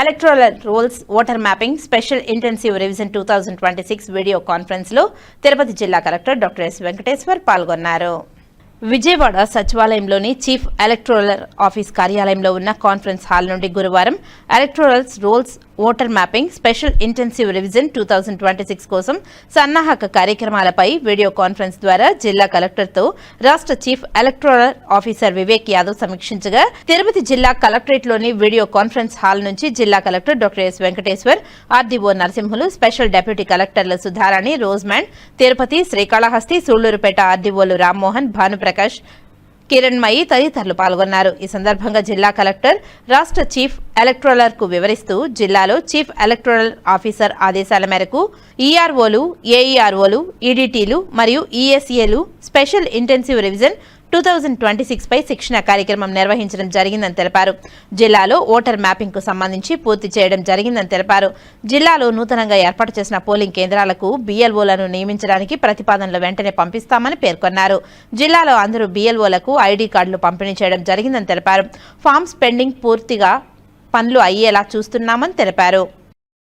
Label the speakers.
Speaker 1: Electoral rolls voter mapping special intensive revision two thousand twenty six video కాన్ఫరెన్స్లో తిరుపతి జిల్లా collector doctor S Venkateshwar పాల్గొన్నారు. విజయవాడ సచివాలయంలోని chief electoral office కార్యాలయంలో ఉన్న కాన్ఫరెన్స్ హాల్ నుండి గురువారం electorals rolls voter mapping special intensive revision two thousand twenty six కోసం సన్నాహక కార్యక్రమాలపై వీడియో కాన్ఫరెన్స్ ద్వారా జిల్లా కలెక్టర్తో రాష్ట్ర chief electoral officer Vivek Yadav సమీక్షించగా Tirupati జిల్లా కలెక్టరేట్లోని వీడియో కాన్ఫరెన్స్ హాల్ నుంచి జిల్లా collector doctor S Venkateshwar RDO Narasimhulu special deputy కలెక్టర్ల సుధారాణి రోజ్మ్యాన్ తిరుపతి శ్రీకాళహస్తి సూళ్ళూరుపేట ఆర్డీఓలు రామ్మోహన్ భానుప్రకాష్ కిరణ్మయి తదితరులు పాల్గొన్నారు. ఈ సందర్భంగా జిల్లా కలెక్టర్ రాష్ట్ర చీఫ్ ఎలక్ట్రోలర్కు వివరిస్తూ జిల్లాలో చీఫ్ ఎలక్ట్రల్ ఆఫీసర్ ఆదేశాల మేరకు ఈఆర్ఓలు ఏఈఆర్ఓలు ఈడీటీలు మరియు ఈఎస్ఏలు special intensive revision two thousand twenty six పై శిక్షణ కార్యక్రమం నిర్వహించడం జరిగిందని తెలిపారు. జిల్లాలో ఓటర్ మ్యాపింగ్కు సంబంధించి పూర్తి చేయడం జరిగిందని తెలిపారు. జిల్లాలో నూతనంగా ఏర్పాటు చేసిన పోలింగ్ కేంద్రాలకు బీఎల్ఓలను నియమించడానికి ప్రతిపాదనలు వెంటనే పంపిస్తామని పేర్కొన్నారు. జిల్లాలో అందరూ బీఎల్ఓలకు ఐడీ కార్డులు పంపిణీ చేయడం జరిగిందని తెలిపారు. ఫామ్స్ పెండింగ్ పూర్తిగా పనులు అయ్యేలా చూస్తున్నామని తెలిపారు.